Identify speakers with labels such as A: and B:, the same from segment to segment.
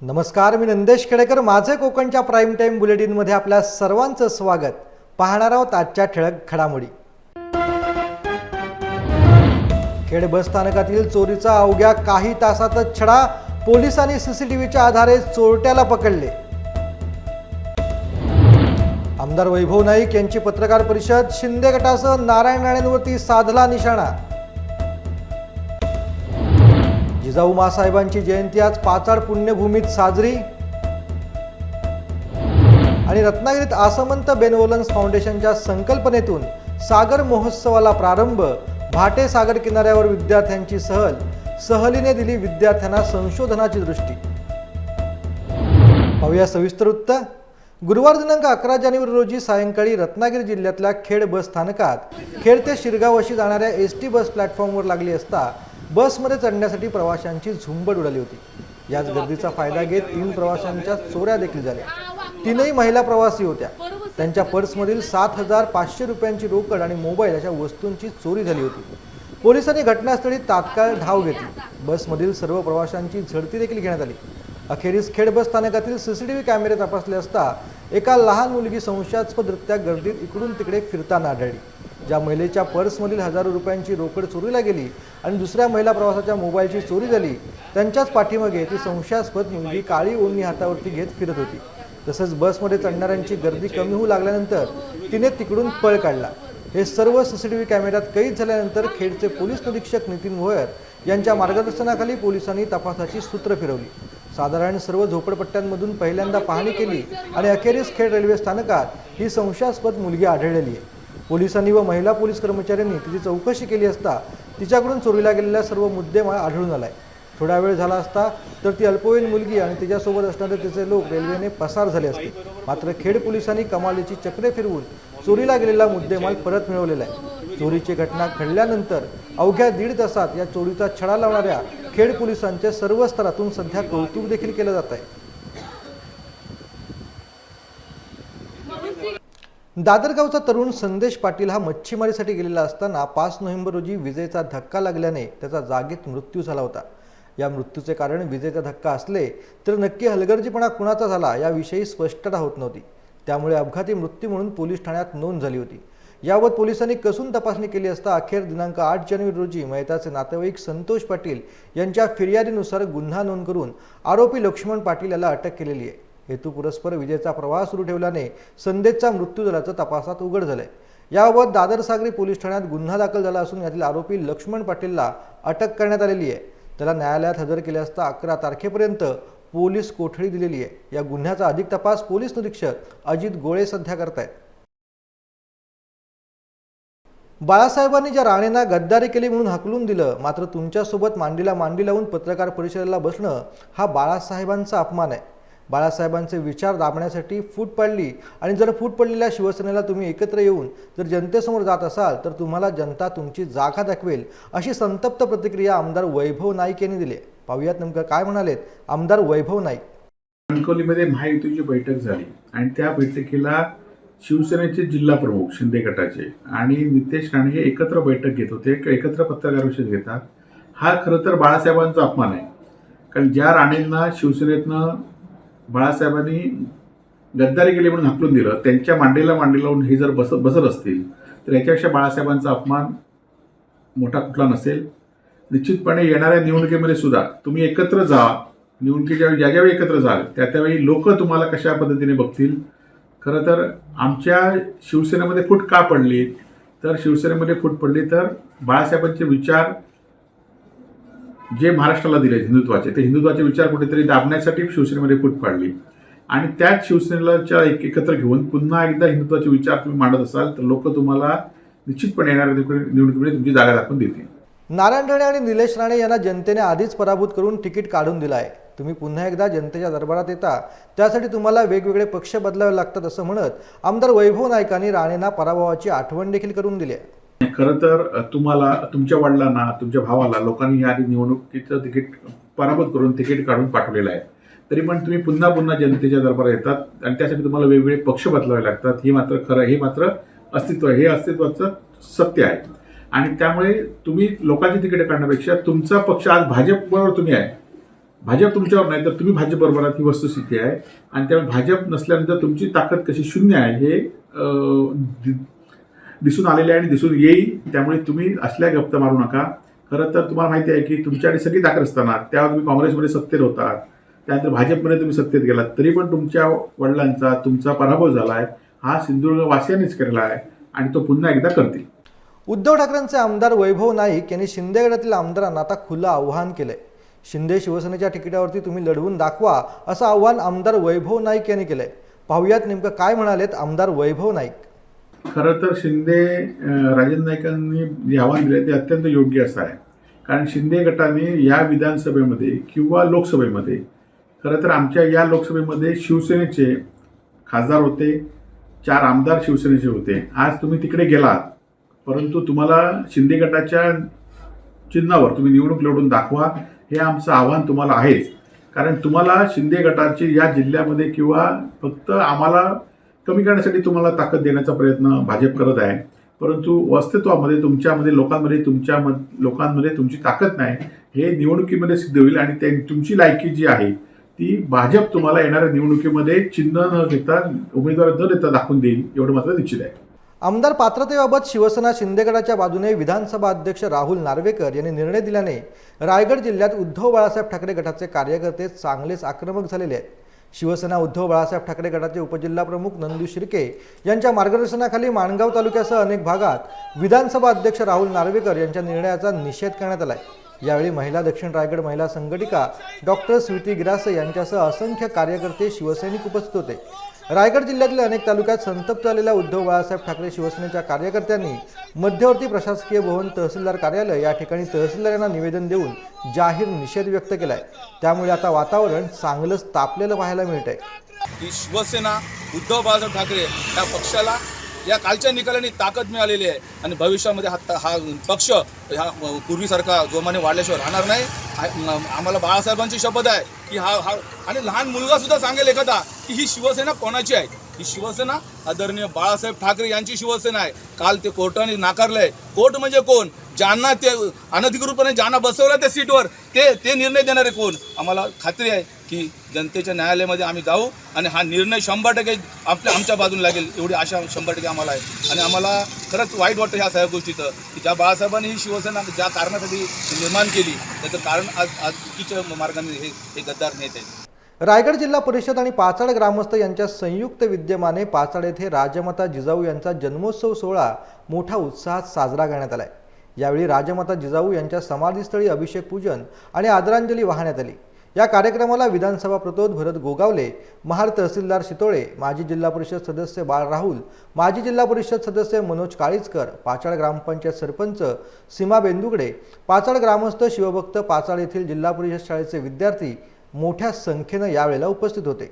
A: नमस्कार मी नंदेश खेडेकर. माझे कोकणच्या प्राईम टाईम बुलेटिनमध्ये आपल्या सर्वांचं स्वागत. पाहणार आहोत आजच्या ठळक घडामोडी. खेड बस स्थानकातील चोरीचा अवघ्या काही तासातच छडा पोलिसांनी सीसीटीव्हीच्या आधारे चोरट्याला पकडले. आमदार वैभव नाईक यांची पत्रकार परिषद शिंदे गटासह नारायण राणेंवरती साधला निशाणा. मासाहेबांची जयंती आज पाचाड पुण्यभूमीत साजरी. आणि रत्नागिरीत आसमंत बेनवोलन्स फाउंडेशनच्या संकल्पनेतून सागर महोत्सवाला प्रारंभ भाटे सागर किनाऱ्यावर विद्यार्थ्यांची सहल सहलीने दिली विद्यार्थ्यांना संशोधनाची दृष्टी. पाहूया सविस्तर वृत्त. गुरुवार दिनांक अकरा जानेवारी रोजी सायंकाळी रत्नागिरी जिल्ह्यातल्या खेड बस स्थानकात खेड ते शिरगाव अशी जाणाऱ्या एस टी बस प्लॅटफॉर्मवर लागली असता बसमध्ये चढण्यासाठी प्रवाशांची झुंबड उडाली होती. याच गर्दीचा फायदा घेत तीन प्रवाशांच्या चोऱ्या देखील झाल्या. तीनही महिला प्रवासी होत्या. त्यांच्या पर्समधील सात हजार पाचशे रुपयांची रोकड आणि मोबाईल अशा वस्तूंची चोरी झाली होती. पोलिसांनी घटनास्थळी तात्काळ धाव घेतली. बसमधील सर्व प्रवाशांची झडती देखील घेण्यात आली. अखेरीस खेड बस स्थानकातील सीसीटीव्ही कॅमेरे तपासले असता एका लहान मुलगी संशयास्पदरित्या गर्दीत इकडून तिकडे फिरताना आढळली. ज्या महिलेच्या पर्समधील हजारो रुपयांची रोकड चोरीला गेली आणि दुसऱ्या महिला प्रवासाच्या मोबाईलची चोरी झाली त्यांच्याच पाठीमागे ती संशयास्पद मुलगी काळी ओढणी हातावरती घेत फिरत होती. तसंच बसमध्ये चढणाऱ्यांची गर्दी कमी होऊ लागल्यानंतर तिने तिकडून पळ काढला. हे सर्व सी सी टी व्ही कॅमेऱ्यात कैद झाल्यानंतर खेडचे पोलीस निरीक्षक नितीन भोयर यांच्या मार्गदर्शनाखाली पोलिसांनी तपासाची सूत्र फिरवली. साधारण सर्व झोपडपट्ट्यांमधून पहिल्यांदा पाहणी केली आणि अखेरीस खेड रेल्वे स्थानकात ही संशयास्पद मुलगी आढळलेली आहे. पोलिसांनी व महिला पोलीस कर्मचाऱ्यांनी तिची चौकशी केली असता तिच्याकडून चोरीला गेलेल्या सर्व मुद्देमाल आढळून आलाय. थोडा वेळ झाला असता तर ती अल्पवयीन मुलगी आणि तिच्यासोबत असणारे तिचे लोक रेल्वेने पसार झाले असते. मात्र खेड पोलिसांनी कमालीची चक्रे फिरवून चोरीला गेलेला मुद्देमाल परत मिळवलेला आहे. चोरीची घटना घडल्यानंतर अवघ्या दीड तासात या चोरीचा छडा लावणाऱ्या खेड पोलिसांच्या सर्व स्तरातून सध्या कौतुक देखील केलं जात आहे. दादरगावचा तरुण संदेश पाटील हा मच्छीमारीसाठी गेलेला असताना पाच नोव्हेंबर रोजी विजेचा धक्का लागल्याने त्याचा जागीत मृत्यू झाला होता. या मृत्यूचे कारण विजेचा धक्का असले तर नक्की हलगर्जीपणा कुणाचा झाला याविषयी स्पष्टता होत नव्हती. त्यामुळे अपघाती मृत्यू म्हणून पोलीस ठाण्यात नोंद झाली होती. यावर पोलिसांनी कसून तपासणी केली असता अखेर दिनांक आठ जानेवारी रोजी मयताचे नातेवाईक संतोष पाटील यांच्या फिर्यादीनुसार गुन्हा नोंद करून आरोपी लक्ष्मण पाटील याला अटक केलेली आहे. हेतू पुरस्पर विजेचा प्रवाह सुरू ठेवल्याने संदेशचा मृत्यू झाल्याचं तपासात उघड झालंय. याबाबत दादर सागरी पोलीस ठाण्यात गुन्हा दाखल झाला असून यातील आरोपी लक्ष्मण पाटीलला अटक करण्यात आलेली आहे. त्याला न्यायालयात हजर केले असता अकरा तारखेपर्यंत पोलीस कोठडी दिलेली आहे. या गुन्ह्याचा अधिक तपास पोलीस निरीक्षक अजित गोळे सध्या करतायत. बाळासाहेबांनी ज्या राणेंना गद्दारी केली म्हणून हकलून दिलं मात्र तुमच्यासोबत मांडीला मांडी लावून पत्रकार परिषदेला बसणं हा बाळासाहेबांचा अपमान आहे. बाळासाहेबांचे विचार दाबण्यासाठी फूट पडली. आणि जर फूट पडलेल्या शिवसेनेला तुम्ही एकत्र येऊन जर जनतेसमोर जात असाल तर तुम्हाला जनता तुमची जागा दाखवेल अशी संतप्त प्रतिक्रिया आमदार वैभव नाईक यांनी दिली. आहे. पाहूयात नेमकं काय म्हणालेत आमदार वैभव नाईक.
B: कणकवलीमध्ये महायुतीची बैठक झाली आणि त्या बैठकीला शिवसेनेचे जिल्हा प्रमुख शिंदे गटाचे आणि नितेश राणे हे एकत्र बैठक घेत होते एकत्र पत्रकार परिषद घेतात. हा खरं तर बाळासाहेबांचा अपमान आहे. कारण ज्या राणेंना शिवसेनेतनं बाळासाहेबांनी गद्दारी केली म्हणून हाकलून दिलं. त्यांच्या मांडीला मांडी लावून हे जर बसत बसत असतील तर याच्यापेक्षा बाळासाहेबांचा अपमान मोठा कुठला नसेल. निश्चितपणे येणाऱ्या निवडणुकीमध्ये सुद्धा तुम्ही एकत्र जा. निवडणुकीच्या ज्या ज्यावेळी एकत्र जाल त्या त्यावेळी लोक तुम्हाला कशा पद्धतीने बघतील? खरं तर आमच्या शिवसेनेमध्ये फूट का पडली? तर शिवसेनेमध्ये फूट पडली तर बाळासाहेबांचे विचार जे महाराष्ट्राला दिले हिंदुत्वाचे ते हिंदुत्वाचे विचार कुठेतरी दाबण्यासाठी शिवसेनेमध्ये फूट पाडली. आणि त्याच शिवसेनेच्या एक एकत्र घेऊन पुन्हा एकदा हिंदुत्वाचे विचार तुम्ही मांडत असाल तर लोक तुम्हाला निश्चितपणे येणाऱ्या निवडणुकीमध्ये तुमची जागा दाखवून देतील.
A: नारायण राणे आणि निलेश राणे यांना जनतेने आधीच पराभूत करून तिकीट काढून दिलं आहे. तुम्ही पुन्हा एकदा जनतेच्या दरबारात येता. त्यासाठी तुम्हाला वेगवेगळे पक्ष बदलावे लागतात असं म्हणत आमदार वैभव नायकांनी राणेंना पराभवाची आठवण देखील करून दिली आहे.
B: खरं तर तुम्हाला तुमच्या वडिलांना तुमच्या भावाला लोकांनी या आधी निवडणुकीचं तिकीट पराभूत करून तिकीट काढून पाठवलेलं आहे. तरी पण तुम्ही पुन्हा पुन्हा जनतेच्या दरबारात येतात आणि त्यासाठी तुम्हाला वेगवेगळे पक्ष बदलावे लागतात. हे मात्र खरं हे मात्र अस्तित्व आहे. हे अस्तित्वाचं सत्य आहे. आणि त्यामुळे तुम्ही लोकांची तिकीट काढण्यापेक्षा तुमचा पक्ष आज भाजपबरोबर तुम्ही आहे. भाजप तुमच्यावर नाही तर तुम्ही भाजपबरोबर आहात. ही वस्तुस्थिती आहे. आणि त्यामुळे भाजप नसल्यानंतर तुमची ताकद कशी शून्य आहे हे दि- दिसून आलेले आणि दिसून येईल. त्यामुळे तुम्ही असल्या गप्त मारू नका. खरं तर तुम्हाला माहिती आहे की तुमच्याकडे सगळी ताकद असताना त्यावर तुम्ही काँग्रेसमध्ये सत्तेत होतात. त्यानंतर भाजपमध्ये तुम्ही सत्तेत गेलात. तरी पण तुमच्या वडिलांचा तुमचा पराभव झाला आहे हा सिंधुदुर्ग वासियांनीच केलेला आहे आणि तो पुन्हा एकदा करतील.
A: उद्धव ठाकरेंचे आमदार वैभव नाईक यांनी शिंदेगडातील आमदारांना आता खुलं आव्हान केलंय. शिंदे शिवसेनेच्या तिकिटावरती तुम्ही लढवून दाखवा असं आव्हान आमदार वैभव नाईक यांनी केलंय. पाहुयात नेमकं काय म्हणालेत आमदार वैभव नाईक.
B: खरं तर शिंदे राजेंद्र नाईकांनी जे आव्हान दिले ते अत्यंत योग्य असं आहे. कारण शिंदे गटाने या विधानसभेमध्ये किंवा लोकसभेमध्ये खरं तर आमच्या या लोकसभेमध्ये शिवसेनेचे खासदार होते चार आमदार शिवसेनेचे होते. आज तुम्ही तिकडे गेलात परंतु तुम्हाला शिंदे गटाच्या चिन्हावर तुम्ही निवडणूक लढून दाखवा हे आमचं आव्हान तुम्हाला आहेच. कारण तुम्हाला शिंदे गटाची या जिल्ह्यामध्ये किंवा फक्त आम्हाला कमी करण्यासाठी तुम्हाला ताकद देण्याचा प्रयत्न भाजप करत आहे. परंतु अस्तित्वामध्ये तुमच्यामध्ये लोकांमध्ये तुमच्या लोकांमध्ये तुमची ताकद नाही. हे निवडणुकीमध्ये सिद्ध होईल आणि ते तुमची लायकी जी आहे ती भाजप तुम्हाला येणाऱ्या निवडणुकीमध्ये चिन्ह न घेता उमेदवार न देता दाखवून देईल एवढं मात्र निश्चित आहे.
A: आमदार पात्रतेबाबत शिवसेना शिंदेगडाच्या बाजूने विधानसभा अध्यक्ष राहुल नार्वेकर यांनी निर्णय दिल्याने रायगड जिल्ह्यात उद्धव बाळासाहेब ठाकरे गटाचे कार्यकर्ते चांगलेच आक्रमक झालेले आहेत. शिवसेना उद्धव बाळासाहेब ठाकरे गटाचे उपजिल्हा प्रमुख नंदू शिर्के यांच्या मार्गदर्शनाखाली माणगाव तालुक्यासह अनेक भागात विधानसभा अध्यक्ष राहुल नार्वेकर यांच्या निर्णयाचा निषेध करण्यात आलाय. यावेळी महिला दक्षिण रायगड महिला संघटिका डॉक्टर स्वीटी गिरासे यांच्यासह असंख्य कार्यकर्ते शिवसैनिक उपस्थित होते. रायगड जिल्ह्यातील अनेक तालुक्यात संतप्त झालेल्या उद्धव बाळासाहेब ठाकरे शिवसेनेच्या कार्यकर्त्यांनी मध्यवर्ती प्रशासकीय भवन तहसीलदार कार्यालय या ठिकाणी तहसीलदार यांना निवेदन देऊन जाहीर निषेध व्यक्त केलाय. त्यामुळे आता वातावरण चांगलंच तापलेलं पाहायला मिळत आहे
C: शिवसेना उद्धव बाळासाहेब ठाकरे या पक्षाला या कालच्या निकालाने ताकद मिळालेली आहे. आणि भविष्यामध्ये हा हा पक्ष ह्या पूर्वीसारखा जोमाने वाढल्याशिवाय राहणार नाही. आम्हाला बाळासाहेबांची शपथ आहे की हा हा आणि लहान मुलगासुद्धा सांगेल एखादा की ही शिवसेना कोणाची आहे? ही शिवसेना आदरणीय बाळासाहेब ठाकरे यांची शिवसेना आहे. काल ते कोर्टाने नाकारलंय. कोर्ट म्हणजे कोण? ज्यांना ते अनधिकृतपणे ज्यांना बसवलं त्या सीटवर ते ते निर्णय देणारे कोण? आम्हाला खात्री आहे की जनतेच्या न्यायालयामध्ये आम्ही जाऊ आणि हा निर्णय शंभर टक्के आपल्या आमच्या बाजूला लागेल एवढी आशा शंभर टक्के आम्हाला आहे. आणि आम्हाला खरंच वाईट वाटतं ह्या सगळ्या गोष्टीचं की ज्या बाळासाहेबांनी ही शिवसेना ज्या कारणासाठी निर्माण केली त्याचं कारण आज आज चुकीच्या मार्गाने हे हे गद्दार नेते
A: रायगड जिल्हा परिषद आणि पाचाड ग्रामस्थ यांच्या संयुक्त विद्यमाने पाचाड येथे राजमाता जिजाऊ यांचा जन्मोत्सव सोहळा मोठ्या उत्साहात साजरा करण्यात आलाय. यावेळी राजमाता जिजाऊ यांच्या समाधीस्थळी अभिषेक पूजन आणि आदरांजली वाहण्यात आली. या कार्यक्रमाला विधानसभा प्रतोद भरत गोगावले महाड तहसीलदार शितोळे माजी जिल्हा परिषद सदस्य बाळ राहुल माजी जिल्हा परिषद सदस्य मनोज काळीचकर पाचाड ग्रामपंचायत सरपंच सीमा बेंदुगडे पाचाड ग्रामस्थ शिवभक्त पाचाड येथील जिल्हा परिषद शाळेचे विद्यार्थी मोठ्या संख्येनं यावेळेला उपस्थित होते.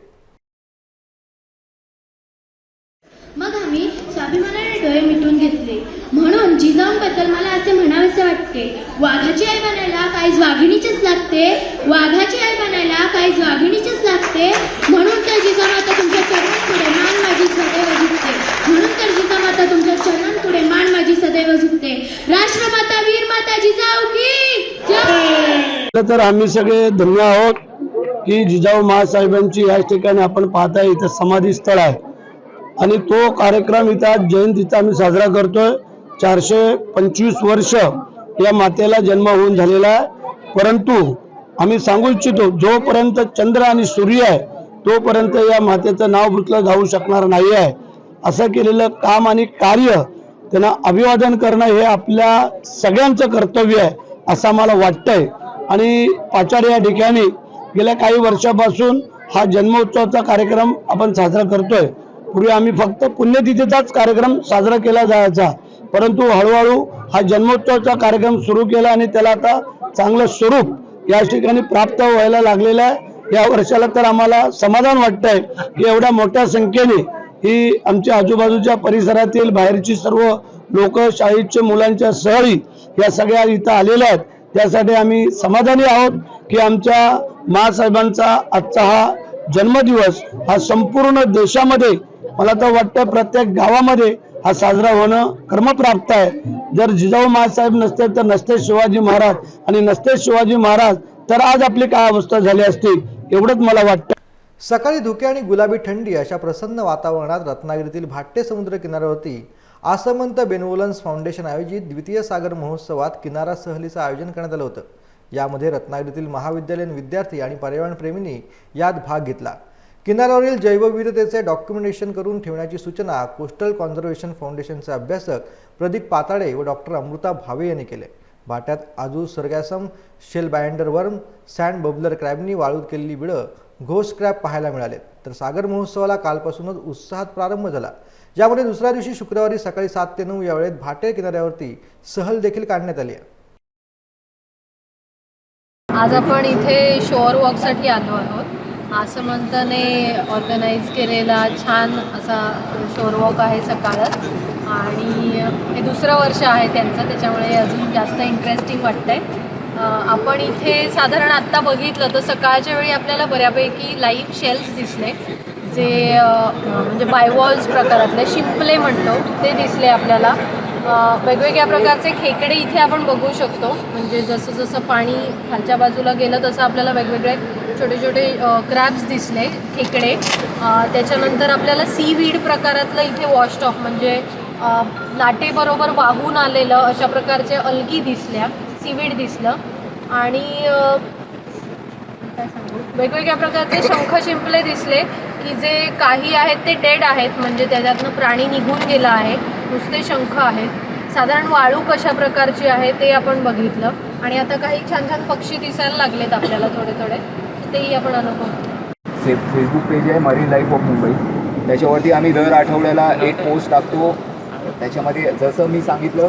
D: मग आम्ही स्वाभिमानाने डोळे मिटून घेतले. म्हणून जिजाऊंबद्दल मला असे म्हणावेसे वाटते वाघाची आई बनायला काही वाघिणीचीच लागते? वाघाची आई बनायला काही वाघिणीचीच लागते? म्हणून तर जिजामाता तुमच्या चरणांपुढे मान माझी सदैव झुकते. म्हणून तर जिजामाता तुमच्या चरणांपुढे मान माझी सदैव झुकते. राष्ट्रमाता वीर माता जिजाऊ की
E: तर आम्ही सगळे धन्य आहोत की जिजाऊ महासाहेबांची याच ठिकाणी आपण पाहताय इथं समाधी स्थळ आहे. आणि तो कार्यक्रम इथं जयंतीचा आम्ही साजरा करतोय. चारशे पंचवीस वर्ष या मातेला जन्म होऊन झालेला आहे. परंतु आम्ही सांगू इच्छितो जोपर्यंत चंद्र आणि सूर्य आहे तोपर्यंत या मातेचं नाव पुसलं जाऊ शकणार नाही आहे असं केलेलं काम आणि कार्य त्यांना अभिवादन करणं हे आपल्या सगळ्यांचं कर्तव्य आहे असं मला वाटतंय. आणि पाचाड या ठिकाणी गेल्या काही वर्षापासून हा जन्मोत्सवाचा कार्यक्रम आपण साजरा करतोय. पूर्वी आम्ही फक्त पुण्यतिथीचाच कार्यक्रम साजरा केला जायचा. परंतु हळूहळू हा जन्मोत्सवाचा कार्यक्रम सुरू केला आणि त्याला आता चांगलं स्वरूप या ठिकाणी प्राप्त व्हायला लागलेलं आहे. या वर्षाला तर आम्हाला समाधान वाटतंय की एवढ्या मोठ्या संख्येने ही आमच्या आजूबाजूच्या परिसरातील बाहेरची सर्व लोक शाळेच्या मुलांच्या सहळी या सगळ्या इथं आलेल्या आहेत. त्यासाठी आम्ही समाधानी आहोत की आमच्या मासाहेबांचा आजचा हा जन्मदिवस हा संपूर्ण देशामध्ये मला तर वाटतं प्रत्येक गावामध्ये हा साजरा होणं क्रमप्राप्त आहे. जर जिजाऊ महासाहेब नसते तर नसते शिवाजी महाराज आणि नसते शिवाजी महाराज तर आज आपली काय अवस्था झाली असती? एवढंच मला वाटतं.
A: सकाळी धुके आणि गुलाबी थंडी अशा प्रसन्न वातावरणात रत्नागिरीतील भाट्टे समुद्र किनाऱ्यावरती आसमंत बेनवोलन्स फाउंडेशन आयोजित द्वितीय सागर महोत्सवात किनारा सहलीचं आयोजन करण्यात आलं होतं. यामध्ये रत्नागिरीतील महाविद्यालयीन विद्यार्थी आणि पर्यावरणप्रेमींनी यात भाग घेतला. किनाऱ्यावरील जैवविविधतेचे डॉक्युमेंटेशन करून ठेवण्याची सूचना कोस्टल कॉन्झर्वेशन फाउंडेशनचे अभ्यासक प्रदीप पाताळे व डॉक्टर अमृता भावे यांनी केले. भाट्यात आजू sargassum shell binder worm sand bubbler क्रॅबनी वाळूत केलेली बिळं घोष क्रॅब पाहायला मिळाले तर सागर महोत्सवाला कालपासूनच उत्साहात प्रारंभ झाला. ज्यामध्ये दुसऱ्या दिवशी शुक्रवारी सकाळी सात ते नऊ या वेळेत भाटे किनाऱ्यावरती सहल देखील काढण्यात आली आहे.
F: आज आपण इथे शोअर वॉकसाठी आलो आहोत. आसमंतने ऑर्गनाईज केलेला छान असा शोरवॉक आहे सकाळच. आणि हे दुसरं वर्ष आहे त्यांचं त्याच्यामुळे अजून जास्त इंटरेस्टिंग वाटतं आहे आपण इथे साधारण आत्ता बघितलं तर सकाळच्या वेळी आपल्याला बऱ्यापैकी लाईव्ह शेल्स दिसले. जे म्हणजे बायवॉल्स प्रकारातले शिंपले म्हणतो ते दिसले आपल्याला. वेगवेगळ्या प्रकारचे खेकडे इथे आपण बघू शकतो. म्हणजे जसं जसं पाणी खालच्या बाजूला गेलं तसं आपल्याला वेगवेगळे छोटे छोटे क्रॅब्स दिसले खेकडे. त्याच्यानंतर आपल्याला सी वीड प्रकारातलं इथे वॉशटॉप म्हणजे लाटेबरोबर वाहून आलेलं अशा प्रकारचे अलगी दिसल्या सीवीड दिसलं. आणि काय सांगू? वेगवेगळ्या प्रकारचे शंख शिंपले दिसले की जे काही आहेत ते डेड आहेत म्हणजे त्याच्यातनं प्राणी निघून गेला आहे नुसते शंख आहेत. साधारण वाळू कशा प्रकारची आहे ते आपण बघितलं. आणि आता काही छान छान पक्षी दिसायला लागलेत आपल्याला थोडे थोडे तेही आपण अनुभव.
G: से फेसबुक पेज आहे मरीन लाईफ ऑफ मुंबई. त्याच्यावरती आम्ही दर आठवड्याला एक पोस्ट टाकतो. त्याच्यामध्ये जसं मी सांगितलं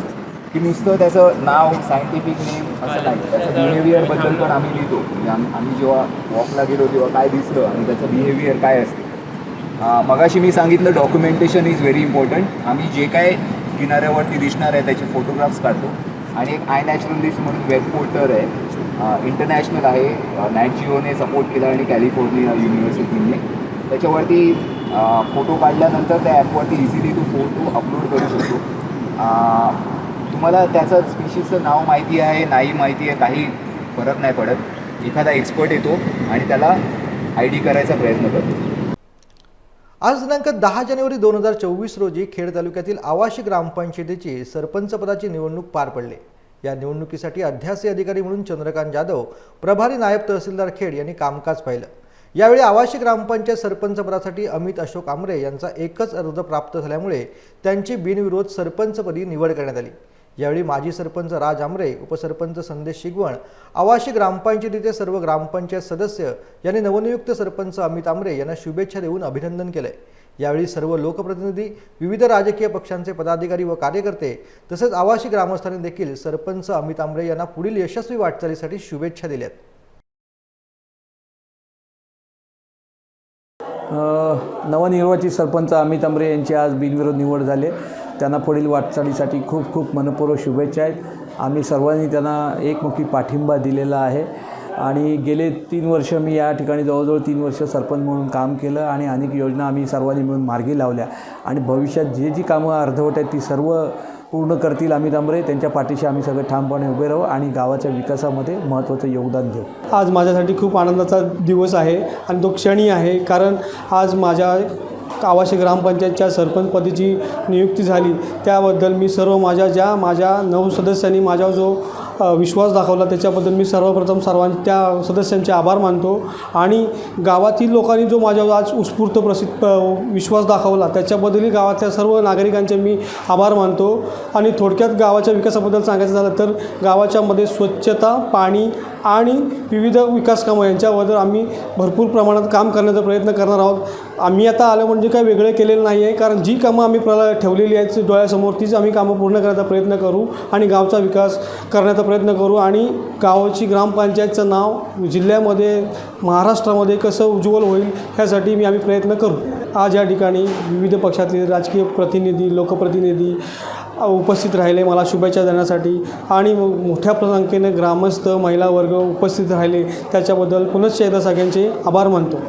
G: की नुसतं त्याचं नाव सायंटिफिक नेम असं नाही. त्याचं बिहेवियरबद्दल पण आम्ही लिहितो. म्हणजे आम्ही आम्ही जेव्हा वॉकला गेलो तेव्हा काय दिसलं आणि त्याचं बिहेवियर काय असतं. मगाशी मी सांगितलं डॉक्युमेंटेशन इज व्हेरी इम्पॉर्टंट आम्ही जे काय किनाऱ्यावरती दिसणार आहे त्याचे फोटोग्राफ्स काढतो. आणि एक आय नॅचरलिस्ट म्हणून वेब पोर्टर आहे. इंटरनॅशनल आहे. नॅट जिओने सपोर्ट केला आणि कॅलिफोर्निया युनिव्हर्सिटीने त्याच्यावरती फोटो काढल्यानंतर त्या ॲपवरती इझिली तू फोटो अपलोड करू शकतो. तुम्हाला त्याचं स्पीशीजचं नाव माहिती आहे नाही माहिती आहे काही फरक नाही पडत. एखादा एक्सपर्ट येतो आणि त्याला आय डी करायचा प्रयत्न करतो.
A: आज दिनांक दहा जानेवारी दोन हजार चोवीस रोजी खेड तालुक्यातील आवाशी ग्रामपंचायतीची सरपंचपदाची निवडणूक पार पडली. या निवडणुकीसाठी अध्यासी अधिकारी म्हणून चंद्रकांत जाधव प्रभारी नायब तहसीलदार खेड यांनी कामकाज पाहिलं. यावेळी आवाशी ग्रामपंचायत सरपंच पदासाठी अमित अशोक आमरे यांचा एकच अर्ज प्राप्त झाल्यामुळे त्यांची बिनविरोध सरपंचपदी निवड करण्यात आली. यावेळी माजी सरपंच राज आमरे उपसरपंच संदेश शिगवण आवाशी ग्रामपंचायतीचे सर्व ग्रामपंचायत सदस्य यांनी नवनियुक्त सरपंच अमित आमरे यांना शुभेच्छा देऊन अभिनंदन केलंय. यावेळी सर्व लोकप्रतिनिधी विविध राजकीय पक्षांचे पदाधिकारी व कार्यकर्ते तसेच आवासी ग्रामस्थांनी देखील सरपंच अमित आमरे यांना पुढील यशस्वी वाटचालीसाठी शुभेच्छा दिल्यात.
H: नवनिर्वाचित सरपंच अमित आंबरे यांची आज बिनविरोध निवड झाली. त्यांना पुढील वाटचालीसाठी खूप खूप मनपूर्वक शुभेच्छा आहेत. आम्ही सर्वांनी त्यांना एकमुखी पाठिंबा दिलेला आहे. आणि गेले तीन वर्ष मी या ठिकाणी जवळजवळ तीन वर्ष सरपंच म्हणून काम केलं आणि अनेक योजना आम्ही सर्वांनी मिळून मार्गी लावल्या. आणि भविष्यात जे जी कामं अर्धवट आहेत ती सर्व पूर्ण करतील आम्ही आंबरे त्यांच्या पाठीशी आम्ही सगळे ठामपणे उभे राहू आणि गावाच्या विकासामध्ये महत्त्वाचं योगदान देऊ.
I: आज माझ्यासाठी खूप आनंदाचा दिवस आहे आणि तो क्षणी आहे कारण आज माझ्या आवाशी ग्रामपंचायतच्या सरपंचपदीची नियुक्ती झाली. त्याबद्दल मी सर्व माझ्या ज्या माझ्या नऊ सदस्यांनी माझा जो विश्वास दाखवला. त्याच्याबद्दल मी सर्वप्रथम सर्वां त्या सदस्यांचे आभार मानतो. आणि गावातील लोकांनी जो माझ्यावर आज उत्स्फूर्त प्रसिद्ध विश्वास दाखवला त्याच्याबद्दलही गावातल्या सर्व नागरिकांचे मी आभार मानतो. आणि थोडक्यात गावाच्या विकासाबद्दल सांगायचं झालं तर गावाच्यामध्ये स्वच्छता पाणी आणि विविध विकास कामं यांच्याबद्दल आम्ही भरपूर प्रमाणात काम करण्याचा प्रयत्न करणार आहोत. आम्ही आता आलं म्हणजे काही वेगळं केलेलं नाही आहे कारण जी कामं आम्ही प्र ठेवलेली आहेत डोळ्यासमोर तीच आम्ही कामं पूर्ण करण्याचा प्रयत्न करू आणि गावचा विकास करण्याचा प्रयत्न करू आणि गावाची ग्रामपंचायतचं नाव जिल्ह्यामध्ये महाराष्ट्रामध्ये कसं उज्ज्वल होईल ह्यासाठी मी आम्ही प्रयत्न करू. आज या ठिकाणी विविध पक्षातले राजकीय प्रतिनिधी लोकप्रतिनिधी उपस्थित राहिले मला शुभेच्छा देण्यासाठी. आणि मोठ्या संख्येने ग्रामस्थ महिला वर्ग उपस्थित राहिले. त्याच्याबद्दल पुनश्च एकदा सगळ्यांचे आभार मानतो.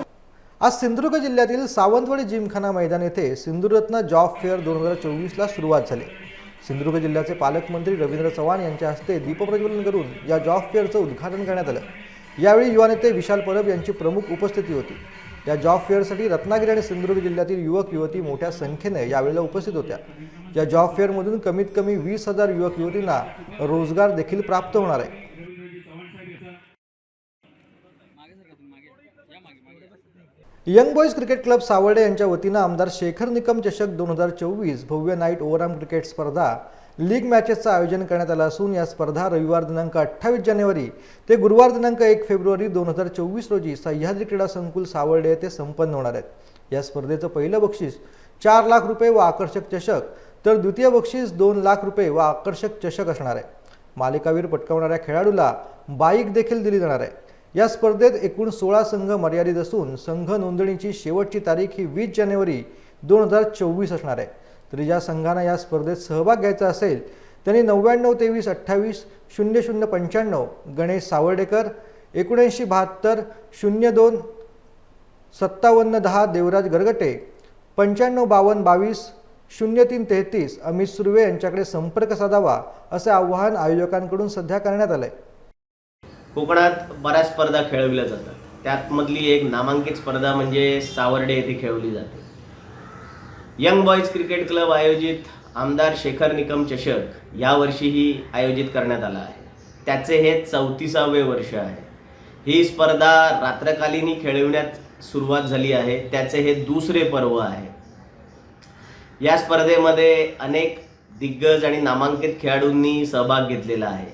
A: आज सिंधुदुर्ग जिल्ह्यातील सावंतवाडी जिमखाना मैदान येथे सिंधुरत्न जॉब फेअर दोन हजार चोवीसला सुरुवात झाली. सिंधुदुर्ग जिल्ह्याचे पालकमंत्री रवींद्र चव्हाण यांच्या हस्ते दीपप्रज्वलन करून या जॉब फेअरचं उद्घाटन करण्यात आलं. यावेळी युवा नेते विशाल परब यांची प्रमुख उपस्थिती होती. या जॉब फेअरसाठी रत्नागिरी आणि सिंधुदुर्ग जिल्ह्यातील युवक युवती मोठ्या संख्येने यावेळेला उपस्थित होत्या. या जॉब फेअरमधून कमीत कमी वीस हजार युवक युवतींना रोजगार देखील प्राप्त होणार आहे. Young boys cricket club Sawarde यांच्या वतीनं आमदार शेखर निकम चषक दोन हजार चोवीस भव्य नाईट ओव्हरआर्म क्रिकेट स्पर्धा लीग मॅचेसचं आयोजन करण्यात आलं असून या स्पर्धा रविवार दिनांक अठ्ठावीस जानेवारी ते गुरुवार दिनांक एक फेब्रुवारी दोन हजार चोवीस रोजी सह्याद्री क्रीडा संकुल सावर्डे येथे संपन्न होणार आहेत. या स्पर्धेचं पहिलं बक्षीस चार लाख रुपये व आकर्षक चषक तर द्वितीय बक्षीस दोन लाख रुपये व आकर्षक चषक असणार आहे. मालिकावीर पटकावणाऱ्या खेळाडूला बाईक देखील दिली जाणार आहे. या स्पर्धेत एकूण सोळा संघ मर्यादित असून संघ नोंदणीची शेवटची तारीख ही वीस जानेवारी दोन हजार चोवीस असणार आहे. तर ज्या संघांना या स्पर्धेत सहभाग घ्यायचा असेल त्यांनी नव्याण्णव तेवीस अठ्ठावीस शून्य शून्य पंच्याण्णव गणेश सावर्डेकर एकोणऐंशी बहात्तर शून्य दोन सत्तावन्न दहा देवराज गरगटे पंच्याण्णव बावन्न बावीस शून्य तीन तेहतीस अमित सुर्वे यांच्याकडे संपर्क साधावा असे आवाहन आयोजकांकडून सध्या करण्यात आलं
J: कोकणात बऱ्याच स्पर्धा खेळविल्या जातात. त्यातमधली एक नामांकित स्पर्धा म्हणजे सावर्डे येथे खेळवली जाते. यंग बॉईज क्रिकेट क्लब आयोजित आमदार शेखर निकम चषक यावर्षीही आयोजित करण्यात आला आहे. त्याचे हे चौतीसावे वर्ष आहे. ही स्पर्धा रात्रकालीनही खेळविण्यात सुरुवात झाली आहे. त्याचे हे दुसरे पर्व आहे. या स्पर्धेमध्ये अनेक दिग्गज आणि नामांकित खेळाडूंनी सहभाग घेतलेला आहे.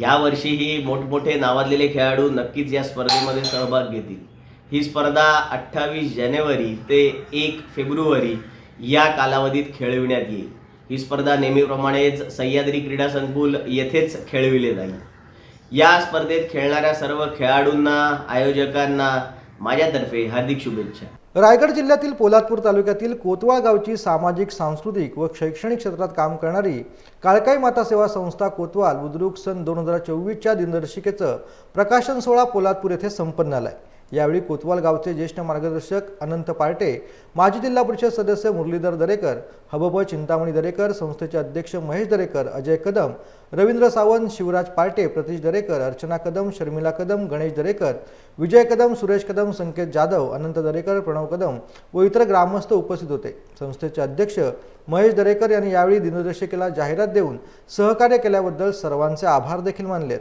J: यावर्षीही मोठमोठे नावाजलेले खेळाडू नक्कीच या स्पर्धेमध्ये सहभाग घेतील. ही स्पर्धा अठ्ठावीस जानेवारी ते एक फेब्रुवारी या कालावधीत खेळविण्यात येईल. ही स्पर्धा नेहमीप्रमाणेच सह्याद्री क्रीडा संकुल येथेच खेळविले जाईल. या स्पर्धेत खेळणाऱ्या सर्व खेळाडूंना आयोजकांना माझ्यातर्फे हार्दिक शुभेच्छा.
A: रायगड जिल्ह्यातील पोलादपूर तालुक्यातील कोतवाळ गावची सामाजिक सांस्कृतिक व शैक्षणिक क्षेत्रात काम करणारी काळकाई माता सेवा संस्था कोतवाल बुद्रुक सन दोन हजार चोवीसच्या दिनदर्शिकेचं प्रकाशन सोहळा पोलादपूर येथे संपन्न आलाय यावेळी कोतवाल गावचे ज्येष्ठ मार्गदर्शक अनंत पार्टे माजी जिल्हा परिषद सदस्य मुरलीधर दरेकर हबब चिंतामणी दरेकर संस्थेचे अध्यक्ष महेश दरेकर अजय कदम रवींद्र सावंत शिवराज पार्टे प्रतीश दरेकर अर्चना कदम शर्मिला कदम गणेश दरेकर विजय कदम सुरेश कदम संकेत जाधव अनंत दरेकर प्रणव कदम व इतर ग्रामस्थ उपस्थित होते. संस्थेचे अध्यक्ष महेश दरेकर यांनी यावेळी दिनदर्शिकेला जाहिरात देऊन सहकार्य केल्याबद्दल सर्वांचे आभार देखील मानलेत.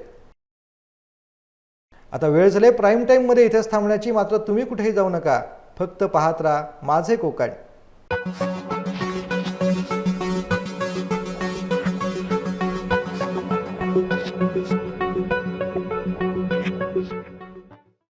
A: आता वेळ झाले प्राईम टाईममध्ये इथेच थांबण्याची मात्र तुम्ही कुठेही जाऊ नका. फक्त पाहत राहा माझे कोकण.